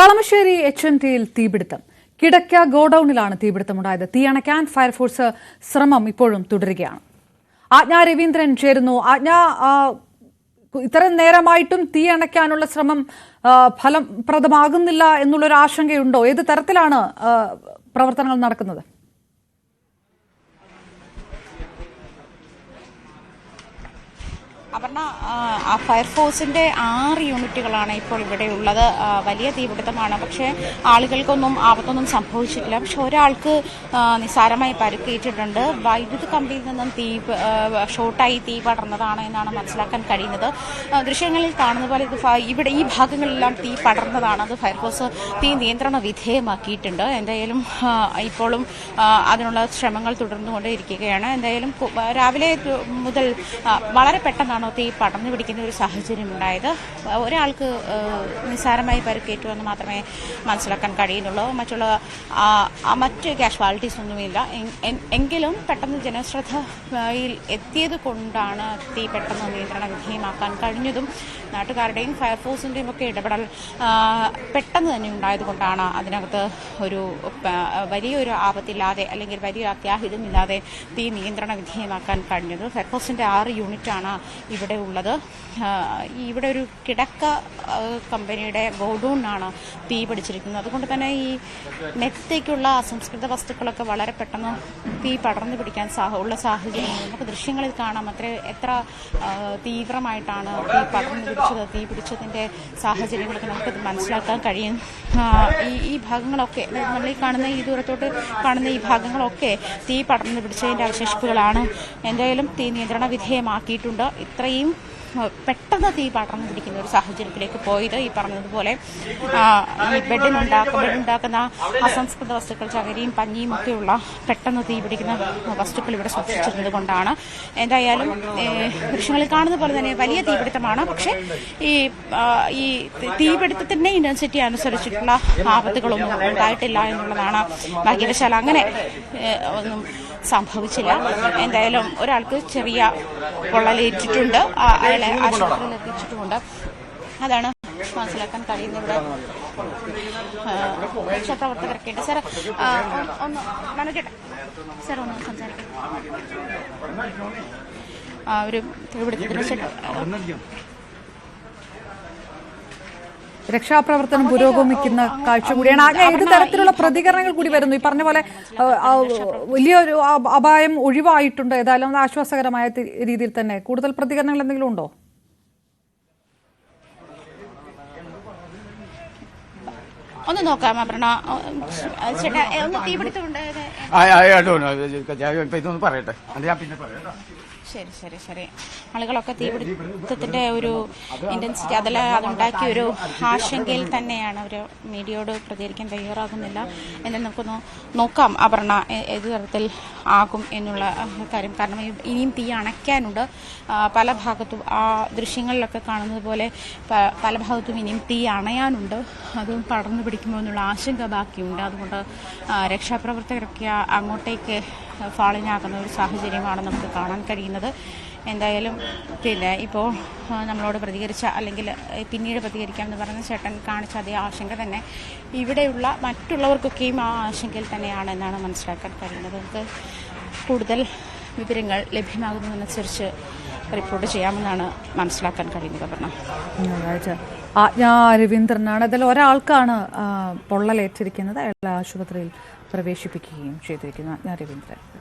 Kalamassery H M ടിയിൽ തീപിടുത്തം. കിടക്ക ഗോഡൌണിലാണ് തീപിടുത്തമുണ്ടായത്. തീ അണയ്ക്കാൻ ഫയർഫോഴ്സ് ശ്രമം ഇപ്പോഴും തുടരുകയാണ്. ആജ്ഞ രവീന്ദ്രൻ ചേരുന്നു. ആജ്ഞ ഇത്രയും നേരമായിട്ടും തീ അണയ്ക്കാനുള്ള ശ്രമം ഫലപ്രദമാകുന്നില്ല എന്നുള്ളൊരു ആശങ്കയുണ്ടോ ഏത് തരത്തിലാണ് പ്രവർത്തനങ്ങൾ നടക്കുന്നത്? അപർണ ഫയർഫോഴ്സിന്റെ ആറ് യൂണിറ്റുകളാണ് ഇപ്പോൾ ഇവിടെ ഉള്ളത്. വലിയ തീപിടുത്തമാണ്. പക്ഷേ ആളുകൾക്കൊന്നും ആപത്തൊന്നും സംഭവിച്ചിട്ടില്ല. പക്ഷെ ഒരാൾക്ക് നിസ്സാരമായി പരുക്കേറ്റിട്ടുണ്ട്. വൈദ്യുതി കമ്പിയിൽ നിന്നും തീ ഷോർട്ടായി തീ പടർന്നതാണ് എന്നാണ് മനസ്സിലാക്കാൻ കഴിയുന്നത്. ദൃശ്യങ്ങളിൽ കാണുന്ന പോലെ ഇത് ഇവിടെ ഈ ഭാഗങ്ങളിലെല്ലാം തീ പടർന്നതാണ്. അത് ഫയർഫോഴ്സ് തീ നിയന്ത്രണ വിധേയമാക്കിയിട്ടുണ്ട്. എന്തായാലും ഇപ്പോഴും അതിനുള്ള ശ്രമങ്ങൾ തുടർന്നുകൊണ്ടേയിരിക്കുകയാണ്. എന്തായാലും രാവിലെ മുതൽ വളരെ പെട്ടെന്നാണ് തീ പടർന്നു പിടിക്കുന്ന ഒരു സാഹചര്യം ഉണ്ടായത്. ഒരാൾക്ക് നിസ്സാരമായി പരുക്കേറ്റു എന്ന് മാത്രമേ മനസ്സിലാക്കാൻ കഴിയുന്നുള്ളൂ. മറ്റുള്ള മറ്റ് കാഷ്വാലിറ്റീസ് ഒന്നുമില്ല. എങ്കിലും പെട്ടെന്ന് ജനശ്രദ്ധയിൽ എത്തിയത് കൊണ്ടാണ് തീ പെട്ടെന്ന് നിയന്ത്രണ വിധേയമാക്കാൻ കഴിഞ്ഞതും നാട്ടുകാരുടെയും ഫയർഫോഴ്സിന്റെയും ഒക്കെ ഇടപെടൽ പെട്ടെന്ന് തന്നെ ഉണ്ടായതുകൊണ്ടാണ് അതിനകത്ത് ഒരു വലിയൊരു ആപത്തില്ലാതെ അല്ലെങ്കിൽ വലിയ അത്യാഹിതമില്ലാതെ തീ നിയന്ത്രണ വിധേയമാക്കാൻ കഴിഞ്ഞത്. ഫയർഫോഴ്സിന്റെ ആറ് യൂണിറ്റാണ് ഇവിടെ ഉള്ളത്. ഇവിടെ ഒരു കിടക്ക കമ്പനിയുടെ ആണ് തീ പിടിച്ചിരിക്കുന്നത് അതുകൊണ്ട് തന്നെ ഈ നെത്തേക്കുള്ള അസംസ്കൃത വസ്തുക്കളൊക്കെ വളരെ പെട്ടെന്ന് തീ പടർന്നു പിടിക്കാൻ സാഹ ഉള്ള സാഹചര്യങ്ങൾ നമുക്ക് ദൃശ്യങ്ങളിൽ കാണാം അത്ര എത്ര തീവ്രമായിട്ടാണ് തീ പടർന്നു പിടിച്ചത് തീ പിടിച്ചതിന്റെ സാഹചര്യങ്ങളൊക്കെ നമുക്കത് മനസ്സിലാക്കാൻ കഴിയും. ഈ ഈ ഭാഗങ്ങളൊക്കെ നമ്മൾ ഈ കാണുന്ന ഈ ദൂരത്തോട്ട് കാണുന്ന ഈ ഭാഗങ്ങളൊക്കെ തീ പടർന്നു പിടിച്ചതിന്റെ അവശേഷിപ്പുകളാണ്. എന്തായാലും തീ നിയന്ത്രണ വിധേയമാക്കിയിട്ടുണ്ട്. ഇത്രയും ആ, പെട്ടെന്ന് തീ പടർന്നു പിടിക്കുന്ന ഒരു സാഹചര്യത്തിലേക്ക് പോയത് ഈ പറഞ്ഞതുപോലെ ഈ ബെഡിനുണ്ടാക്ക ബെഡുണ്ടാക്കുന്ന അസംസ്കൃത വസ്തുക്കൾ ചകരിയും പഞ്ഞിയും ഒക്കെയുള്ള പെട്ടെന്ന് തീ പിടിക്കുന്ന വസ്തുക്കൾ ഇവിടെ സൂക്ഷിച്ചിരുന്നത് കൊണ്ടാണ്. എന്തായാലും വൃക്ഷങ്ങളിൽ കാണുന്ന പോലെ തന്നെ വലിയ തീപിടുത്തമാണ് പക്ഷേ ഈ ഈ തീപിടുത്തത്തിന്റെ ഇന്റൻസിറ്റി അനുസരിച്ചിട്ടുള്ള ആപത്തുകളൊന്നും ഉണ്ടായിട്ടില്ല എന്നുള്ളതാണ് ഭാഗ്യവശാൽ. അങ്ങനെ ഒന്നും സംഭവിച്ചില്ല. എന്തായാലും ഒരാൾക്ക് ചെറിയ പൊള്ളലേറ്റിട്ടുണ്ട്. അയാളെ ആശുപത്രിയിൽ എത്തിച്ചിട്ടുമുണ്ട്. അതാണ് മനസ്സിലാക്കാൻ കഴിയുന്നത് ഇവിടെ. രക്ഷാപ്രവർത്തകരൊക്കെ ഉണ്ട്. സാർ ഒന്ന്- മനോജേട്ടാ സാർ ഒന്ന് സംസാരിക്കാം. ഒരു ശേഷം രക്ഷാപ്രവർത്തനം പുരോഗമിക്കുന്ന കാഴ്ച കൂടിയാണ് ആകെ ഏത് തരത്തിലുള്ള പ്രതികരണങ്ങൾ കൂടി വരുന്നു ഈ പറഞ്ഞ പോലെ വലിയൊരു അപായം ഒഴിവായിട്ടുണ്ട് ഏതായാലും ആശ്വാസകരമായ രീതിയിൽ തന്നെ കൂടുതൽ പ്രതികരണങ്ങൾ എന്തെങ്കിലും ഉണ്ടോ ഒന്ന് നോക്കാം അപർണ ചേട്ടാ ഒന്ന് തീപിടുത്തമുണ്ട് ഇതൊന്ന് പറയട്ടെ അത് ഞാൻ പിന്നെ പറയാം. ശരി ശരി ശരി. ആളുകളൊക്കെ തീപിടുത്തത്തിന്റെ ഒരു ഇന്റൻസിറ്റി അതിൽ അതുണ്ടാക്കിയ ഒരു ആശങ്കയിൽ തന്നെയാണ് അവർ മീഡിയയോട് പ്രതികരിക്കാൻ തയ്യാറാകുന്നില്ല. എന്ന് നമുക്കൊന്ന് നോക്കാം അപർണ ഏത് തരത്തിൽ ആകും എന്നുള്ള കാര്യം. കാരണം ഇനിയും തീ അണയ്ക്കാനുണ്ട്. പല ഭാഗത്തും ആ ദൃശ്യങ്ങളിലൊക്കെ കാണുന്നത് പോലെ പല ഭാഗത്തും ഇനിയും തീ അണയാനുണ്ട്. അതും പടർന്നു പിടിക്കുമോ എന്നുള്ള ആശങ്ക ബാക്കിയുണ്ട്. അതുകൊണ്ട് രക്ഷാപ്രവർത്തകരൊക്കെ അങ്ങോട്ടേക്ക് ഫാളിനാകുന്ന ഒരു സാഹചര്യമാണ് നമുക്ക് കാണാൻ കഴിയുന്നത്. എന്തായാലും പിന്നെ ഇപ്പോൾ നമ്മളോട് പ്രതികരിച്ച അല്ലെങ്കിൽ പിന്നീട് പിന്നീട് പ്രതികരിക്കാമെന്ന് പറഞ്ഞ ചേട്ടൻ കാണിച്ച അതേ ആശങ്ക തന്നെ ഇവിടെയുള്ള മറ്റുള്ളവർക്കൊക്കെയും ആ ആശങ്കയിൽ തന്നെയാണ് എന്നാണ് മനസ്സിലാക്കാൻ കഴിയുന്നത്. നമുക്ക് കൂടുതൽ വിവരങ്ങൾ ലഭ്യമാകുന്നതനുസരിച്ച് റിപ്പോർട്ട് ചെയ്യാമെന്നാണ് മനസ്സിലാക്കാൻ കഴിയുന്നത് പറഞ്ഞ ഞായറാഴ്ച ആജ്ഞ രവീന്ദ്രനാണ്. അതിൽ ഒരാൾക്കാണ് പൊള്ളലേറ്റിരിക്കുന്നത്. അയാളെ ആശുപത്രിയിൽ പ്രവേശിപ്പിക്കുകയും ചെയ്തിരിക്കുന്നത് ആജ്ഞ രവീന്ദ്രൻ.